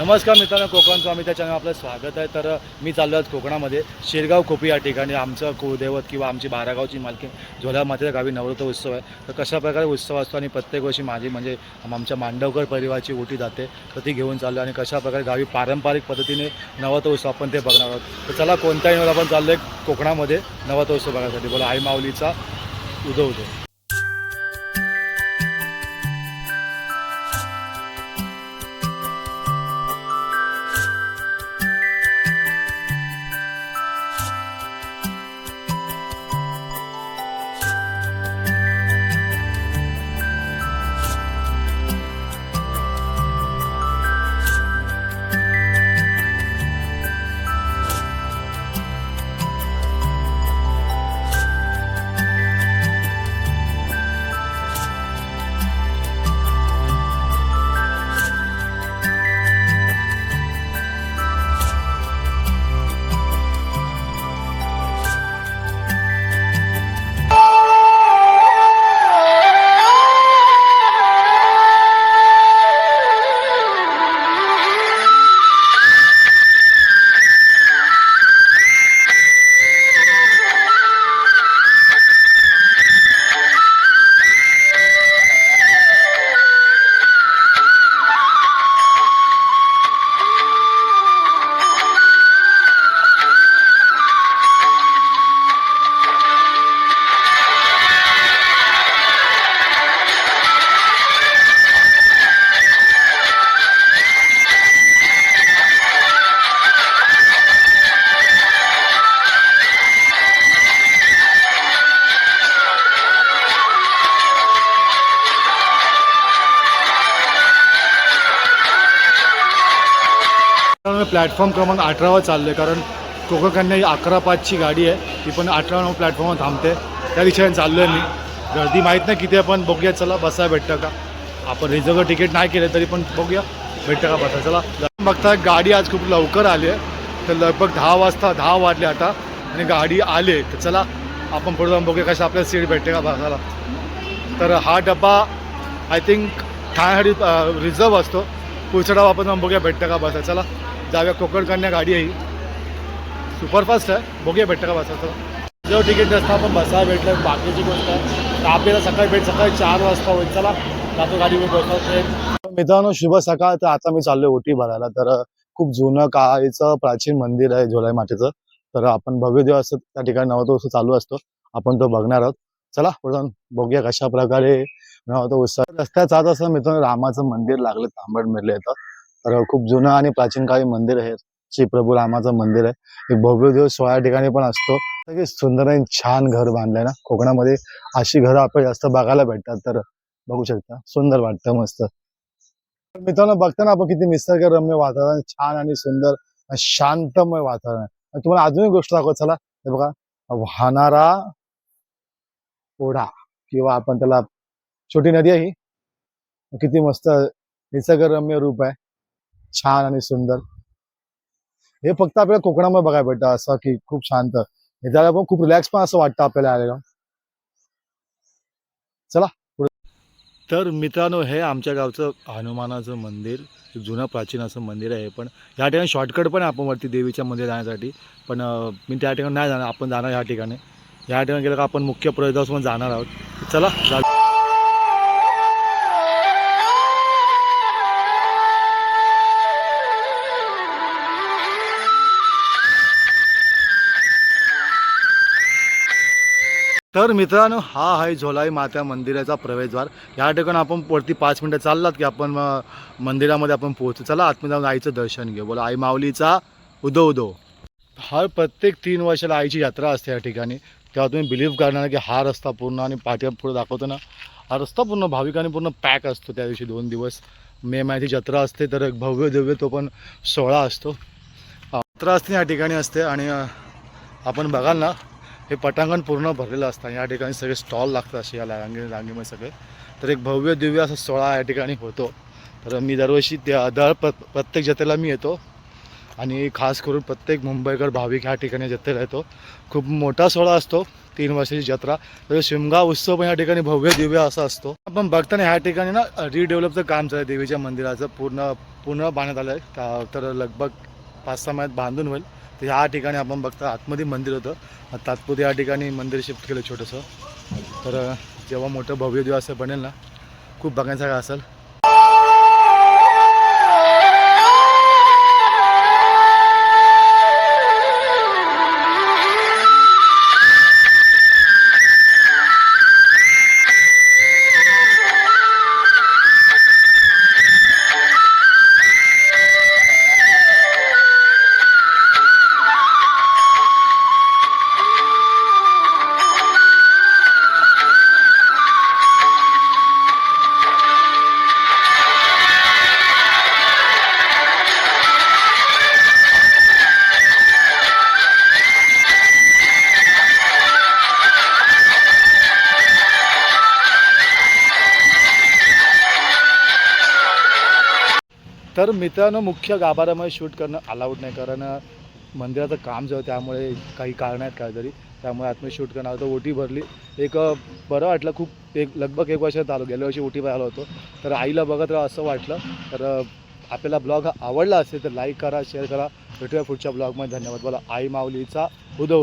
नमस्कार मित्रांनो कोकण स्वामी त्या चॅनल आपलं स्वागत आहे. तर मी चाललो आज कोकणामध्ये. शिरगाव खोपी या ठिकाणी आमचं कुळदैवत किंवा आमची बारागावची मालकी झोला मातेच्या गावी नवरात्र उत्सव आहे. तर कशा प्रकारे उत्सव असतो आणि प्रत्येक वर्षी माझी म्हणजे आमच्या मांडवकर परिवाराची ओटी जाते. तर ती घेऊन चाललो आणि कशा प्रकारे गावी पारंपरिक पद्धतीने नवरात्र उत्सव आपण ते बघणार आहोत. तर चला कोणत्याही वेळेला आपण चाललो आहे कोकणामध्ये नवरात्र उत्सव बघण्यासाठी. बोला आई माऊलीचा उदो उदो प्लॅटफॉर्म क्रमांक अठरावर चाललो आहे कारण कोकण कन्या ही अकरा पाचची गाडी आहे. ती पण अठरा नऊ प्लॅटफॉर्मवर थांबते. त्या दिशेने चाललो आहे मी. गर्दी माहीत नाही किती आपण बघूया. चला बसाय भेटतं का? आपण रिझर्व तिकीट नाही केलं तरी पण बघूया. भेटतं का बसा. चला बघता गाडी आज खूप लवकर आली आहे. तर लगभग दहा वाजता दहा वाजले आता आणि गाडी आले तर चला आपण पुढे जाऊन बघूया कसं आपल्याला सीट भेटते का बसायला. तर हा डबा आय थिंक ठाण्यासाठी रिझर्व असतो. पुढचा डबा आपण जाऊन बघूया. भेटतं का बसा. चला. जाव्या कोकण कन्या गाडी आहे सुपरफास्ट आहे. बघूया भेटतं का बसा जो तिकीट नसतं आपण बसा भेटलं. बाकीची गोष्ट आहे. तर आपल्याला सकाळी भेट सकाळी चार वाजता होईल. चला जातो गाडीवर बसतो मित्रांनो शुभ सकाळ. तर आता मी चाललोय ओटी भरायला. तर खूप जुनं काळीचं प्राचीन मंदिर आहे झोलाई मातेचं. तर आपण भव्य देव असतं त्या ठिकाणी नवतो उत्सव चालू असतो. आपण तो बघणार आहोत. चला पुढे बघूया कशा प्रकारे नवतो उत्सव. रस्त्यात जात असताना मित्रांनो रामाचं मंदिर लागलं तांबड मिरले येतं तर खूप जुनं आणि प्राचीन काळी मंदिर आहे. श्री प्रभू रामाचं मंदिर आहे. एक भव्य देव सोळा ठिकाणी पण असतो. सगळे सुंदर आणि छान घर बांधलंय ना. कोकणामध्ये अशी घरं आपल्याला जास्त बघायला भेटतात तर बघू शकता. सुंदर वाटतं मस्त. तर मित्रांनो बघताना आपण किती निसर्गरम्य वातावरण छान आणि सुंदर शांतमय वातावरण आहे. तुम्हाला अजून एक गोष्ट दाखवत चला. हे बघा वाहणारा ओढा किंवा आपण त्याला छोटी नदी आहे ही. किती मस्त निसर्गरम्य रूप आहे. छान आणि सुंदर. हे फक्त आपल्याला कोकणामध्ये बघायला भेटतं असं की खूप शांत. हे त्याला पण खूप रिलॅक्स पण असं वाटतं आपल्याला आलेलं. चला. तर मित्रांनो हे आमच्या गावचं हनुमानाचं मंदिर एक जुनं प्राचीन असं मंदिर आहे पण. या ठिकाणी शॉर्टकट पण आहे आपण वरती देवीच्या मंदिर जाण्यासाठी. पण मी त्या ठिकाणी नाही जाणार आपण जाणार या ठिकाणी. या ठिकाणी गेलं का आपण मुख्य प्रवेशद्वारापासून जाणार आहोत. चला जा तर मित्रांनो हा आहे झोलाई माता मंदिराचा प्रवेशद्वार. या ठिकाणी आपण वरती पाच मिनटं चाललात की आपण मंदिरामध्ये आपण पोहोचतो चला आतमध्ये जाऊन आईचं दर्शन घेऊ. बोला आई माऊलीचा उदो उदो. हर प्रत्येक तीन वर्षाला आईची यात्रा असते या ठिकाणी. तेव्हा तुम्ही बिलीव्ह करणार की हा रस्ता पूर्ण आणि पाठी पुढे दाखवतो ना हा रस्ता पूर्ण भाविकांनी पूर्ण पॅक असतो त्या दिवशी दोन दिवस. मे महिन्याची जत्रा असते तर एक भव्य दिव्य तो पण सोहळा असतो. यात्रा जत्रा असते या ठिकाणी असते आणि आपण बघाल ना हे पटांगण पूर्ण भरलेलं असतं. या ठिकाणी सगळे स्टॉल लागतात असे या रांगे रांगेमध्ये सगळे. तर एक भव्य दिव्य असा सोहळा या ठिकाणी होतो. तर मी दरवर्षी त्या दर प्र प्रत्येक जत्रेला मी येतो. आणि खास करून प्रत्येक मुंबईकर भाविक ह्या ठिकाणी जत्रेला येतो. खूप मोठा सोहळा असतो तीन वर्षाची जत्रा. तर शिमगा उत्सव पण या ठिकाणी भव्य दिव्य असा असतो. आपण बघताना ह्या ठिकाणी ना रिडेव्हलपचं काम चालू आहे देवीच्या मंदिराचं पूर्ण पूर्ण बांधण्यात आलं आहे तर लगभग पाच सहा महिन्यात बांधून होईल. तर ह्या ठिकाणी आपण बघता आतमध्ये मंदिर होतं. तात्पुरते या ठिकाणी मंदिर शिफ्ट केलं छोटंसं. तर जेव्हा मोठं भव्य दिवस असं बनेल ना खूप बघण्यासारखं असेल. तर मित्रांनो मुख्य गाभाऱ्यामध्ये शूट करणं अलाउड नाही. कारण मंदिराचं काम जे त्यामुळे काही कारण आहेत काहीतरी. त्यामुळे आतमध्ये शूट करणार होतं ओटी भरली. एक बरं वाटलं खूप. एक लगभग एक वर्षात आलो गेल्या वर्षी ओटी भरायला होतो. तर आईला बघत राहा असं वाटलं. तर आपल्याला ब्लॉग आवडला असेल तर लाईक करा शेअर करा. भेटूया पुढच्या ब्लॉगमध्ये. धन्यवाद. बोला आई माऊलीचा उदो